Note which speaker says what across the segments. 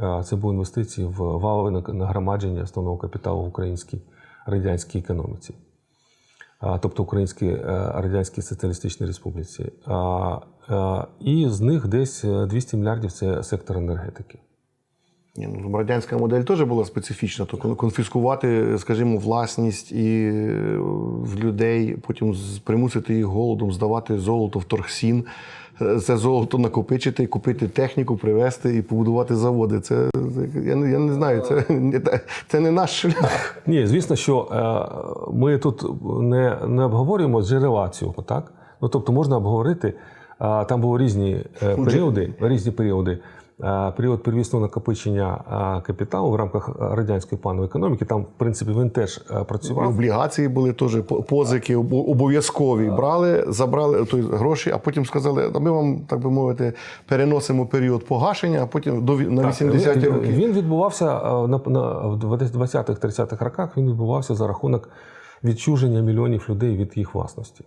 Speaker 1: Е, Це були інвестиції в валове наг- нагромадження основного капіталу в українській радянській економіці, тобто Українській е, Радянській Соціалістичній Республіці. Е, І з них десь е, 200 мільярдів це сектор енергетики.
Speaker 2: Ну, радянська модель теж була специфічна. То конфіскувати, скажімо, власність і е, в людей, потім примусити їх голодом здавати золото в торгсін, е, це золото накопичити, купити техніку, привезти і побудувати заводи. Це я не, я не знаю, це, не це не наш шлях.
Speaker 1: Ні, звісно, що е, ми тут не, не обговорюємо джерела цього, так? Ну, тобто можна обговорити, там були різні періоди, різні періоди. Е, Період первісного накопичення е, капіталу в рамках радянської планової економіки, там, в принципі, він теж е, працював.
Speaker 2: Облігації були теж позики обо- обов'язкові. Брали, забрали той гроші, а потім сказали, ми вам, так би мовити, переносимо період погашення, а потім до на 80-ті
Speaker 1: він,
Speaker 2: роки.
Speaker 1: Він відбувався е, на, на, в 20-30-х роках, він відбувався за рахунок відчуження мільйонів людей від їх власності.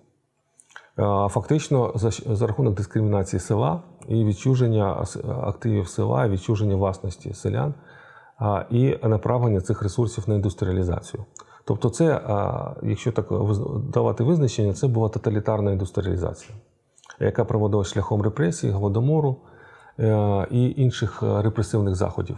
Speaker 1: Е, Фактично за, за рахунок дискримінації села і відчуження активів села, відчуження власності селян і направлення цих ресурсів на індустріалізацію. Тобто, це, якщо так давати визначення, це була тоталітарна індустріалізація, яка проводилася шляхом репресій, голодомору е, і інших е, репресивних заходів.